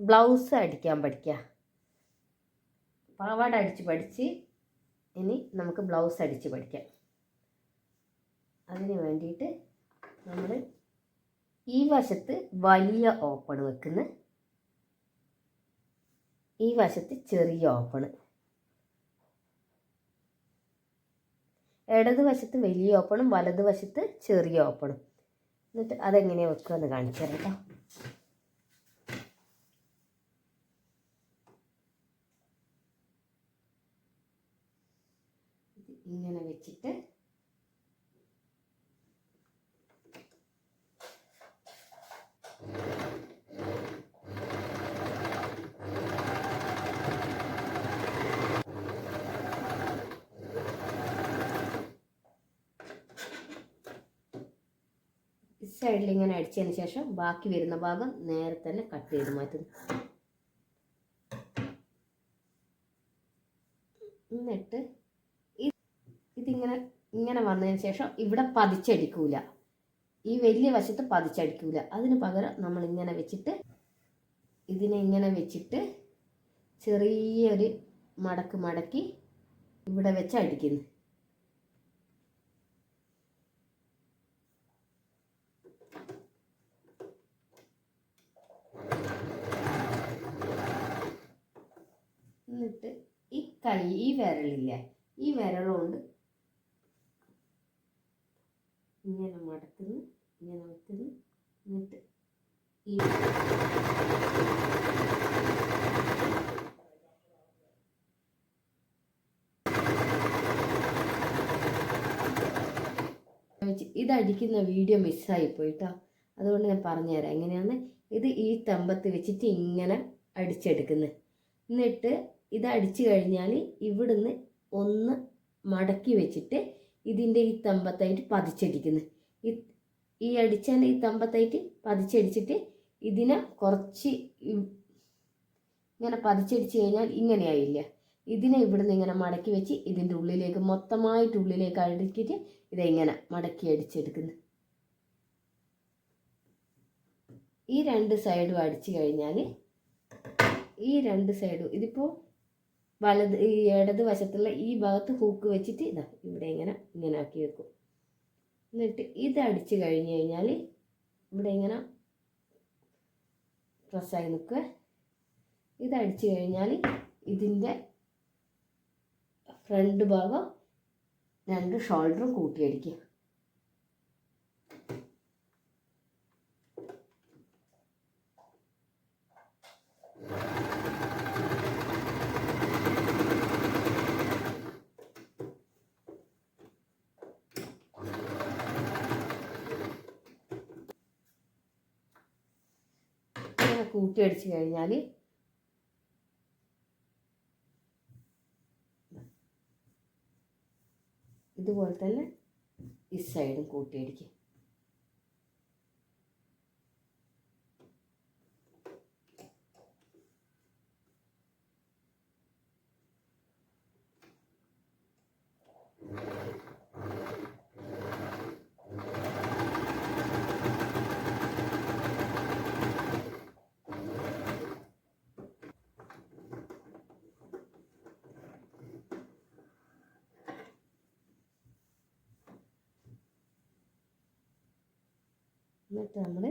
Blouse അടിക്കാൻ പഠിക്കുക പാവാട അടിച്ച് പഠിച്ച് ഇനി നമുക്ക് ബ്ലൗസ് അടിച്ച് പഠിക്കാം. അതിന് വേണ്ടിയിട്ട് നമ്മൾ ഈ വശത്ത് വലിയ ഓപ്പൺ വെക്കുന്ന. ഈ വശത്ത് ചെറിയ ഓപ്പൺ ഇടത് വശത്ത് വലിയ ഓപ്പണും വലത് വശത്ത് ചെറിയ ഓപ്പണും എന്നിട്ട് അതെങ്ങനെയാണ് വെക്കുക എന്ന് കാണിച്ചു തരാം കേട്ടോ ഇങ്ങനെ വെച്ചിട്ട് സൈഡിൽ ഇങ്ങനെ അടിച്ചതിന് ശേഷം ബാക്കി വരുന്ന ഭാഗം നേരെ തന്നെ കട്ട് ചെയ്ത് മാറ്റുന്നു. എന്നിട്ട് ഇതിങ്ങനെ ഇങ്ങനെ വന്നതിന് ശേഷം ഇവിടെ പതിച്ചടിക്കൂല. ഈ വലിയ വശത്ത് പതിച്ചടിക്കൂല. അതിന് പകരം നമ്മൾ ഇങ്ങനെ വെച്ചിട്ട് ഇതിനെ ഇങ്ങനെ വെച്ചിട്ട് ചെറിയൊരു മടക്ക് മടക്കി ഇവിടെ വെച്ച് അടിക്കുന്നു. എന്നിട്ട് ഈ കൈ ഈ വിരലില്ലേ? ഈ വിരലുകൊണ്ട് ഇങ്ങനെ മടക്കുന്നു ഇങ്ങനെ വെക്കുന്നു എന്നിട്ട് ഈ ഇതടിക്കുന്ന വീഡിയോ മിസ്സായി പോയിട്ടോ. അതുകൊണ്ട് ഞാൻ പറഞ്ഞുതരാം. എങ്ങനെയാന്ന് ഇത് ഈ തമ്പത്ത് വെച്ചിട്ട് ഇങ്ങനെ അടിച്ചെടുക്കുന്നത് എന്നിട്ട് ഇത് അടിച്ചു കഴിഞ്ഞാൽ ഇവിടുന്ന് ഒന്ന് മടക്കി വെച്ചിട്ട് ഇതിന്റെ ഈ തമ്പത്തായിട്ട് പതിച്ചടിക്കുന്നു. ഈ അടിച്ചതിന്റെ ഈ തമ്പത്തായിട്ട് പതിച്ചടിച്ചിട്ട് ഇതിനെ കുറച്ച് ഇങ്ങനെ പതിച്ചടിച്ച് കഴിഞ്ഞാൽ ഇങ്ങനെയായില്ല. ഇതിനെ ഇവിടുന്ന് ഇങ്ങനെ മടക്കി വെച്ച് ഇതിന്റെ ഉള്ളിലേക്ക് മൊത്തമായിട്ട് ഉള്ളിലേക്ക് അടുക്കിയിട്ട് ഇതെങ്ങനെ മടക്കി അടിച്ചെടുക്കുന്നു. ഈ രണ്ട് സൈഡും അടിച്ചു കഴിഞ്ഞാൽ ഈ രണ്ട് സൈഡും ഇതിപ്പോൾ വലത് ഈ ഇടത് വശത്തുള്ള ഈ ഭാഗത്ത് ഹൂക്ക് വെച്ചിട്ട് ഇതാ ഇവിടെ ഇങ്ങനെ ഇങ്ങനെ ആക്കി വെക്കും. എന്നിട്ട് ഇത് അടിച്ചു കഴിഞ്ഞ് കഴിഞ്ഞാൽ ഇവിടെ ഇങ്ങനെ പ്രസ്സായി നിൽക്കുക. ഇത് അടിച്ചു കഴിഞ്ഞാൽ ഇതിന്റെ ഫ്രണ്ട് ഭാഗം രണ്ട് ഷോൾഡറും കൂട്ടിയടിക്കുക ഇങ്ങനെ കൂട്ടി അടിച്ചു കഴിഞ്ഞാൽ ഇതുപോലെ തന്നെ ഈ സൈഡും കൂട്ടിയടിക്കുക എന്നിട്ട് നമ്മൾ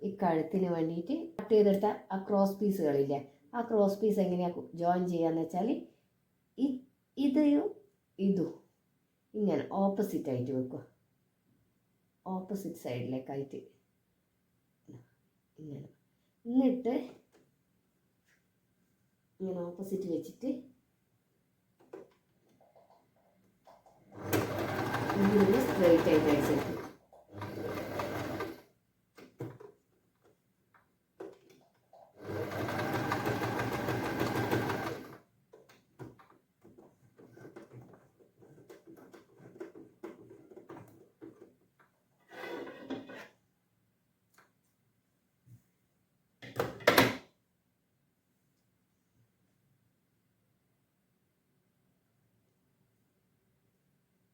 ഈ കഴുത്തിന് വേണ്ടിയിട്ട് കട്ട് ചെയ്തെടുത്ത ആ ക്രോസ് പീസുകളില്ലേ ആ ക്രോസ് പീസ് എങ്ങനെയാണ് ജോയിൻ ചെയ്യാന്ന് വെച്ചാൽ ഇതും ഇതും ഇങ്ങനെ ഓപ്പോസിറ്റ് ആയിട്ട് വെക്കുക ഓപ്പോസിറ്റ് സൈഡിലേക്കായിട്ട് ഇങ്ങനെ. എന്നിട്ട് ഇങ്ങനെ ഓപ്പോസിറ്റ് വെച്ചിട്ട് ഇങ്ങനെ സ്ട്രെയിറ്റ് ആയിട്ട് അടിച്ചെടുക്കും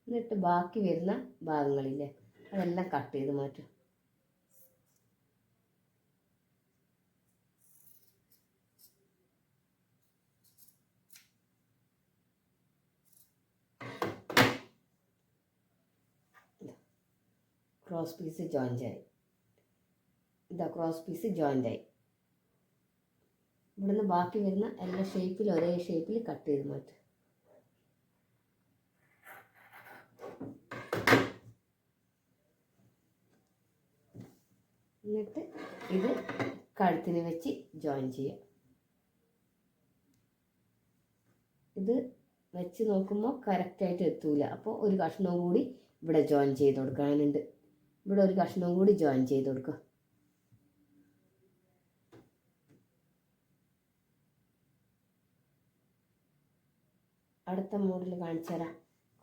എന്നിട്ട് ബാക്കി വരുന്ന ഭാഗങ്ങളില്ലേ? അതെല്ലാം കട്ട് ചെയ്ത് മാറ്റും ക്രോസ് പീസ് ജോയിന്റ് ആയി ഇതാ ക്രോസ് പീസ് ജോയിന്റ് ആയി. ഇവിടുന്ന് ബാക്കി വരുന്ന എല്ലാ ഷേപ്പിൽ ഒരേ ഷേപ്പിൽ കട്ട് ചെയ്ത് മാറ്റും എന്നിട്ട് ഇത് കഴുത്തിന് വെച്ച് ജോയിൻ ചെയ്യാം. ഇത് വെച്ച് നോക്കുമ്പോൾ കറക്റ്റായിട്ട് എത്തൂല. അപ്പോൾ ഒരു കഷ്ണവും കൂടി ഇവിടെ ജോയിൻ ചെയ്ത് കൊടുക്കാനുണ്ട് ഇവിടെ ഒരു കഷ്ണവും കൂടി ജോയിൻ ചെയ്ത് കൊടുക്കുക അടുത്ത മോഡൽ കാണിച്ചു തരാം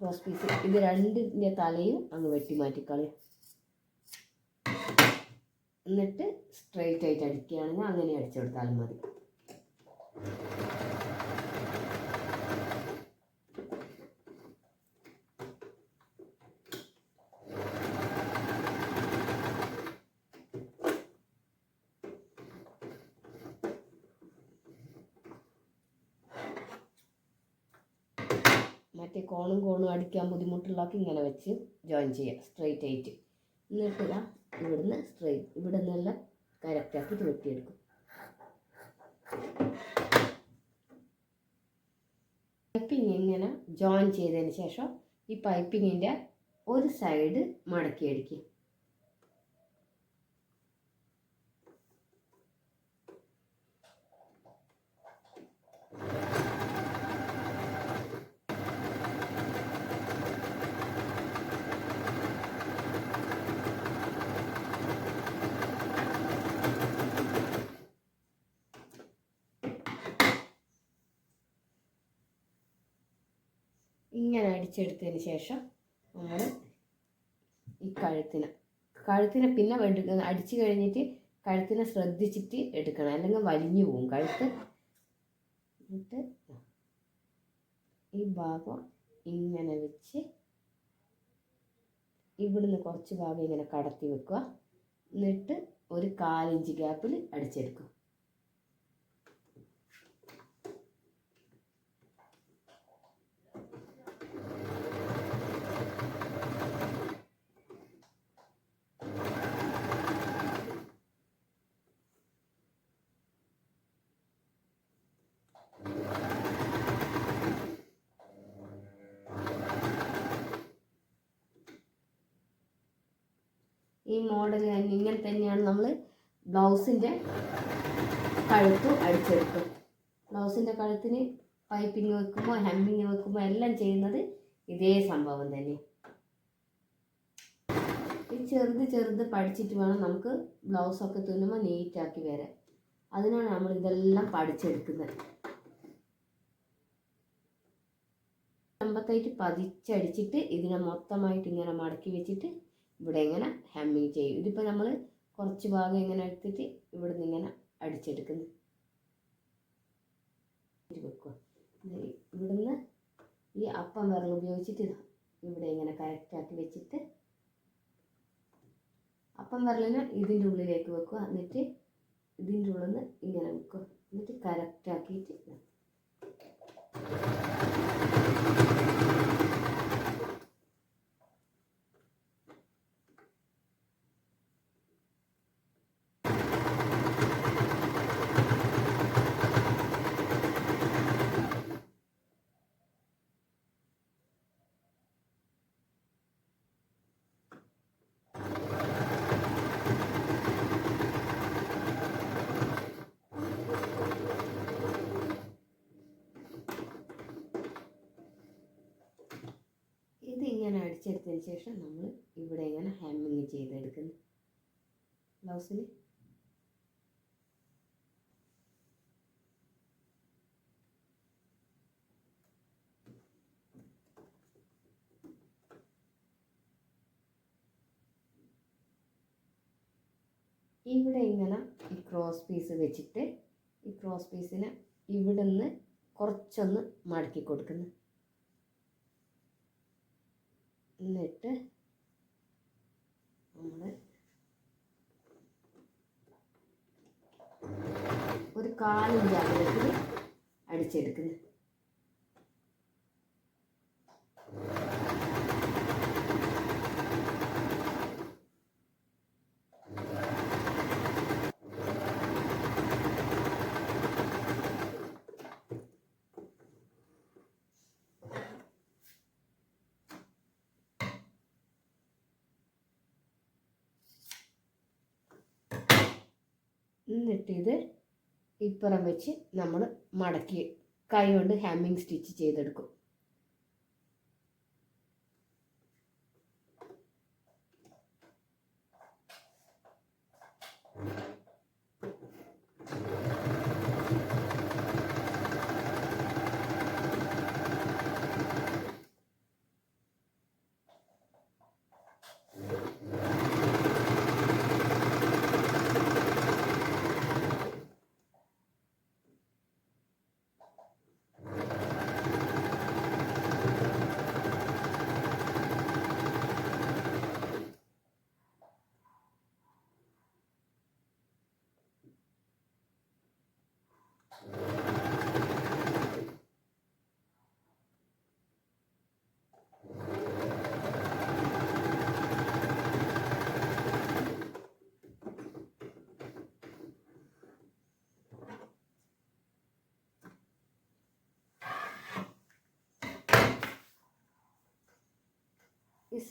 ക്രോസ് പീസ് ഇത് രണ്ടിന്റെ തലയും അങ്ങ് വെട്ടി മാറ്റിക്കളയും. എന്നിട്ട് സ്ട്രെയിറ്റ് ആയിട്ട് അടിക്കുകയാണെങ്കിൽ അങ്ങനെ അടിച്ചു കൊടുത്താലും മതി. മറ്റേ കോണും കോണും അടിക്കാൻ ബുദ്ധിമുട്ടുള്ളതൊക്കെ ഇങ്ങനെ വെച്ച് ജോയിൻ ചെയ്യുക സ്ട്രെയിറ്റ് ആയിട്ട്. എന്നിട്ട് ഇവിടുന്ന് സ്ട്രെയിറ്റ് ഇവിടെ നിന്നെല്ലാം കറക്റ്റാക്കിയിട്ട് വെട്ടിയെടുക്കും പൈപ്പിംഗ് ഇങ്ങനെ ജോയിൻ ചെയ്തതിന് ശേഷം ഈ പൈപ്പിങ്ങിന്റെ ഒരു സൈഡ് മടക്കി അടിച്ചെടുത്തതിന് ശേഷം നമ്മൾ ഈ കഴുത്തിന് കഴുത്തിനെ പിന്നെ എടുക്കുന്ന അടിച്ചു കഴിഞ്ഞിട്ട് കഴുത്തിനെ ശ്രദ്ധിച്ചിട്ട് എടുക്കണം. അല്ലെങ്കിൽ വലിഞ്ഞു പോകും കഴുത്ത്. എന്നിട്ട് ഈ ഭാഗം ഇങ്ങനെ വെച്ച് ഇവിടുന്ന് കുറച്ച് ഭാഗം ഇങ്ങനെ കടത്തി വെക്കുക. എന്നിട്ട് ഒരു കാലിഞ്ച് ഗ്യാപ്പിൽ അടിച്ചെടുക്കും ഈ മോഡൽ ഇങ്ങനെ തന്നെയാണ് നമ്മൾ ബ്ലൗസിന്റെ കഴുത്തും അടിച്ചെടുക്കും. ബ്ലൗസിന്റെ കഴുത്തിന് പൈപ്പിങ് വെക്കുമ്പോൾ ഹെമ്മിങ് വെക്കുമ്പോൾ എല്ലാം ചെയ്യുന്നത് ഇതേ സംഭവം തന്നെ. ഈ ചെറുത് ചെറുത് പഠിച്ചിട്ട് വേണം നമുക്ക് ബ്ലൗസൊക്കെ തുന്നുമ്പോൾ നീറ്റാക്കി വരാൻ. അതിനാണ് നമ്മൾ ഇതെല്ലാം പഠിച്ചെടുക്കുന്നത്. അമ്പത്തായിട്ട് പതിച്ചടിച്ചിട്ട് ഇതിനെ മൊത്തമായിട്ട് ഇങ്ങനെ മടക്കി വെച്ചിട്ട് ഇവിടെ ഇങ്ങനെ ഹെമ്മിങ് ചെയ്യും. ഇതിപ്പോൾ നമ്മൾ കുറച്ച് ഭാഗം ഇങ്ങനെ എടുത്തിട്ട് ഇവിടെ നിന്ന് ഇങ്ങനെ അടിച്ചെടുക്കുന്നു. ഇവിടുന്ന് ഈ അപ്പം വിരൽ ഉപയോഗിച്ചിട്ട് ഇവിടെ ഇങ്ങനെ കറക്റ്റാക്കി വെച്ചിട്ട് അപ്പം വിരലിനെ ഇതിന്റെ ഉള്ളിലേക്ക് വെക്കുക എന്നിട്ട് ഇതിന്റെ ഉള്ളിൽ നിന്ന് ഇങ്ങനെ വെക്കുക എന്നിട്ട് കറക്റ്റാക്കിയിട്ട് ഇതാ ഇത് ഇങ്ങനെ അടിച്ചെടുത്തതിന് ശേഷം നമ്മൾ ഇവിടെ ഇങ്ങനെ ഹാമിങ് ചെയ്തെടുക്കുന്നു? ബ്ലൗസിന് ഇവിടെ ഇങ്ങനെ ഈ ക്രോസ് പീസ് വെച്ചിട്ട് ഈ ക്രോസ് പീസിനെ ഇവിടെ നിന്ന് കുറച്ചൊന്ന് മടക്കി കൊടുക്കുന്നു. എന്നിട്ട് നമ്മൾ ഒരു കാലിഞ്ച് അകലത്തിൽ അടിച്ചെടുക്കുന്നു. എന്നിട്ട് ഇത് ഇപ്പുറം വെച്ച് നമ്മൾ മടക്കി കൈ കൊണ്ട് ഹാമിങ് സ്റ്റിച്ച് ചെയ്തെടുക്കും.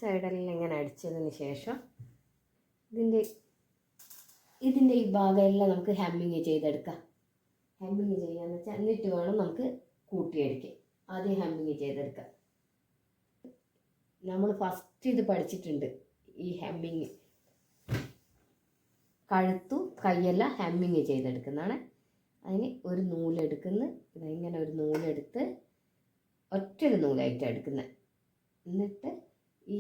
സൈഡെല്ലാം ഇങ്ങനെ അടിച്ചതിന് ശേഷം ഇതിന്റെ ഇതിന്റെ ഈ ഭാഗമെല്ലാം നമുക്ക് ഹെമ്മിങ് ചെയ്തെടുക്കാം. ഹെമ്മിങ് ചെയ്യാന്ന് വെച്ചാൽ എന്നിട്ട് വേണം നമുക്ക് കൂട്ടിയടിക്കാൻ. ആദ്യം ഹെമ്മിങ് ചെയ്തെടുക്കാം. നമ്മൾ ഫസ്റ്റ് ഇത് പഠിച്ചിട്ടുണ്ട് ഈ ഹെമ്മിങ് കഴുത്തു കൈയെല്ലാം ഹെമ്മിങ് ചെയ്തെടുക്കുന്നതാണ്. അതിന് ഒരു നൂലെടുക്കുന്ന ഇങ്ങനെ ഒരു നൂലെടുത്ത് ഒറ്റൊരു നൂലായിട്ട് എടുക്കുന്നത്. എന്നിട്ട് ഈ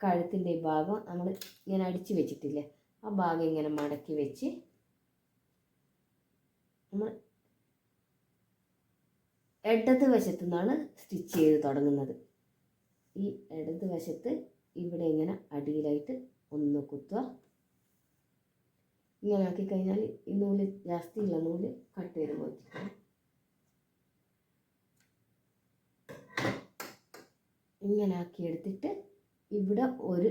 കഴുത്തിന്റെ ഭാഗം നമ്മൾ ഇങ്ങനെ അടിച്ച് വെച്ചിട്ടില്ലേ? ആ ഭാഗം ഇങ്ങനെ മടക്കി വെച്ച് നമ്മൾ ഇടത് വശത്തു നിന്നാണ് സ്റ്റിച്ച് ചെയ്ത് തുടങ്ങുന്നത്. ഈ ഇടത് വശത്ത് ഇവിടെ ഇങ്ങനെ അടിയിലായിട്ട് ഒന്ന് കുത്തുക. ഇങ്ങനെ ആക്കി കഴിഞ്ഞാൽ ഈ നൂൽ ജാസ്തിയുള്ള നൂൽ കട്ട് ചെയ്ത് പോയിട്ട് ഇങ്ങനെ ആക്കി എടുത്തിട്ട് ഇവിടെ ഒരു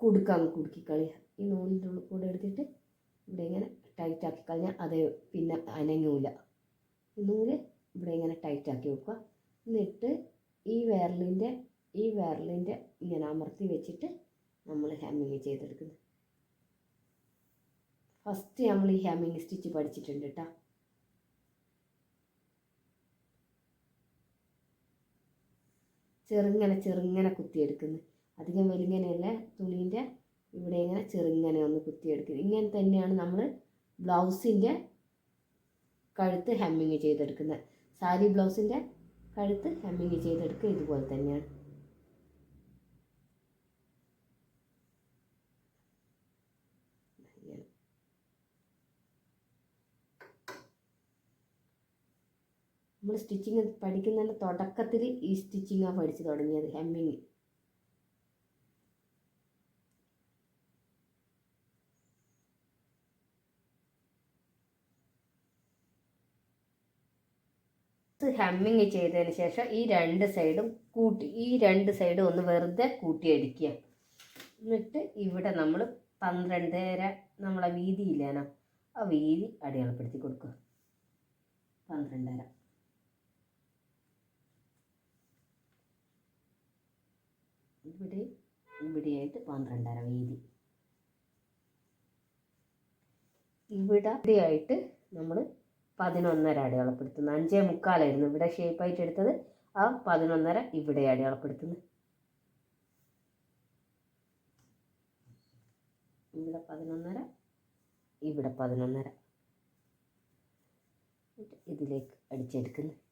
കുടുക്കാൻ കുടുക്കി കളയുക ഈ നൂലിന്റെ ഉള്ളിൽ കൂടെ എടുത്തിട്ട് ഇവിടെ ഇങ്ങനെ ടൈറ്റ് ആക്കി കഴിഞ്ഞാൽ അത് പിന്നെ അനങ്ങൂല. നൂൽ ഇവിടെ ഇങ്ങനെ ടൈറ്റ് ആക്കി വെക്കുക. എന്നിട്ട് ഈ വിരലിന്റെ ഈ വിരലിന്റെ ഇങ്ങനെ അമർത്തി വെച്ചിട്ട് നമ്മൾ ഹാമിങ് ചെയ്തെടുക്കുന്നത് ഫസ്റ്റ് നമ്മൾ ഈ ഹാമിങ് സ്റ്റിച്ച് പഠിച്ചിട്ടുണ്ട് കേട്ടോ ചെറുങ്ങനെ ചെറുങ്ങനെ കുത്തിയെടുക്കുന്നു. അധികം വലിങ്ങനെയല്ല തുണീന്റെ ഇവിടെ ഇങ്ങനെ ചെറുങ്ങനെ ഒന്ന് കുത്തിയെടുക്കുന്നത് ഇങ്ങനെ തന്നെയാണ് നമ്മൾ ബ്ലൗസിന്റെ കഴുത്ത് ഹെമ്മിങ് ചെയ്തെടുക്കുന്നത്. സാരി ബ്ലൗസിന്റെ കഴുത്ത് ഹെമ്മിങ് ചെയ്തെടുക്കുക ഇതുപോലെ തന്നെയാണ് ഇങ്ങനെ. നമ്മൾ സ്റ്റിച്ചിങ് പഠിക്കുന്നതിന്റെ തുടക്കത്തിൽ ഈ സ്റ്റിച്ചിങ്ങാണ് പഠിച്ചു തുടങ്ങിയത് ഹെമ്മിങ് ഹെമ്മിങ് ചെയ്തതിന് ശേഷം ഈ രണ്ട് സൈഡും കൂട്ടി ഈ രണ്ട് സൈഡും ഒന്ന് വെറുതെ കൂട്ടിയടിക്കുക എന്നിട്ട് ഇവിടെ നമ്മൾ പന്ത്രണ്ടര നമ്മളെ വീതിയില്ലേനോ ആ വീതി അടയാളപ്പെടുത്തി കൊടുക്കുക. പന്ത്രണ്ടര ഇവിടെ ഇവിടെയായിട്ട് പന്ത്രണ്ടര വീതി. ഇവിടെ ഇവിടെയായിട്ട് നമ്മൾ പതിനൊന്നര അടയാളപ്പെടുത്തുന്നു അഞ്ചേ മുക്കാലായിരുന്നു ഇവിടെ ഷേപ്പായിട്ട് എടുത്തത്. ആ പതിനൊന്നര ഇവിടെ അടയാളപ്പെടുത്തുന്നു ഇവിടെ പതിനൊന്നര ഇവിടെ പതിനൊന്നര. ഇതിലേക്ക് അടിച്ചെടുക്കുന്നു.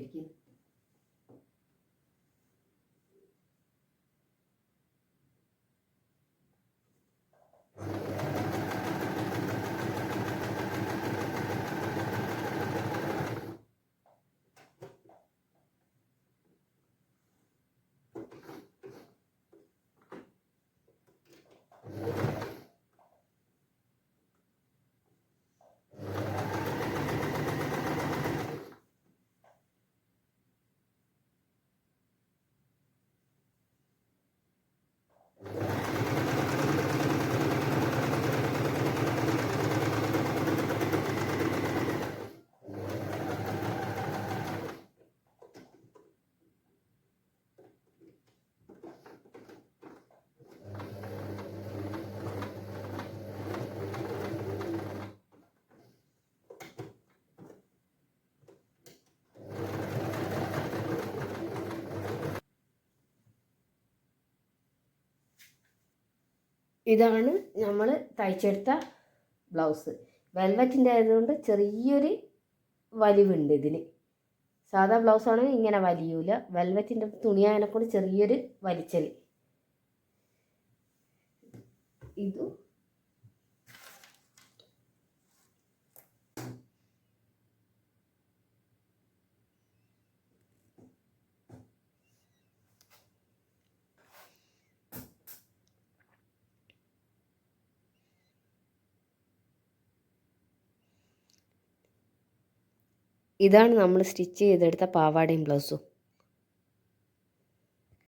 മടക്കി ഇതാണ് നമ്മൾ തയ്ച്ചെടുത്ത ബ്ലൗസ്. വെൽവെറ്റിന്റെ ആയതുകൊണ്ട് ചെറിയൊരു വലിവുണ്ട് ഇതിന്. സാധാ ബ്ലൗസ് ആണെങ്കിൽ ഇങ്ങനെ വലിയൂല. വെൽവെറ്റിന്റെ തുണിയായതിനെക്കൊണ്ട് ചെറിയൊരു വലിച്ചൽ ഇതും ഇതാണ് നമ്മൾ സ്റ്റിച്ച് ചെയ്തെടുത്ത പാവാടയും ബ്ലൗസും.